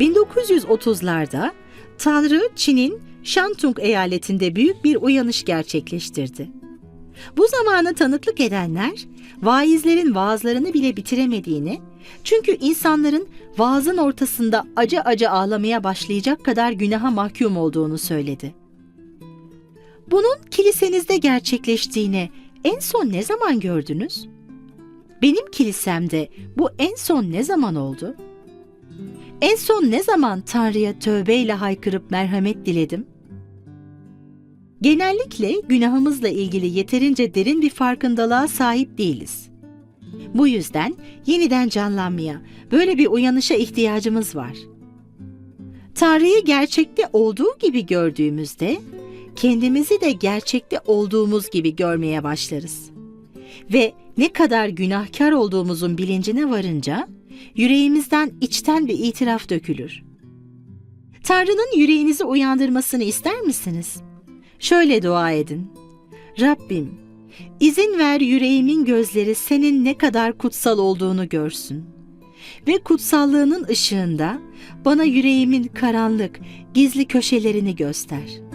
1930'larda Tanrı Çin'in Shantung eyaletinde büyük bir uyanış gerçekleştirdi. Bu zamana tanıklık edenler vaizlerin vaazlarını bile bitiremediğini, çünkü insanların vaazın ortasında acı acı ağlamaya başlayacak kadar günaha mahkum olduğunu söyledi. Bunun kilisenizde gerçekleştiğini en son ne zaman gördünüz? Benim kilisemde bu en son ne zaman oldu? En son ne zaman Tanrı'ya tövbeyle haykırıp merhamet diledim? Genellikle günahımızla ilgili yeterince derin bir farkındalığa sahip değiliz. Bu yüzden yeniden canlanmaya, böyle bir uyanışa ihtiyacımız var. Tanrı'yı gerçekte olduğu gibi gördüğümüzde, kendimizi de gerçekte olduğumuz gibi görmeye başlarız. Ve ne kadar günahkar olduğumuzun bilincine varınca, yüreğimizden içten bir itiraf dökülür. Tanrı'nın yüreğinizi uyandırmasını ister misiniz? Şöyle dua edin. Rabbim, izin ver yüreğimin gözleri senin ne kadar kutsal olduğunu görsün. Ve kutsallığının ışığında bana yüreğimin karanlık, gizli köşelerini göster.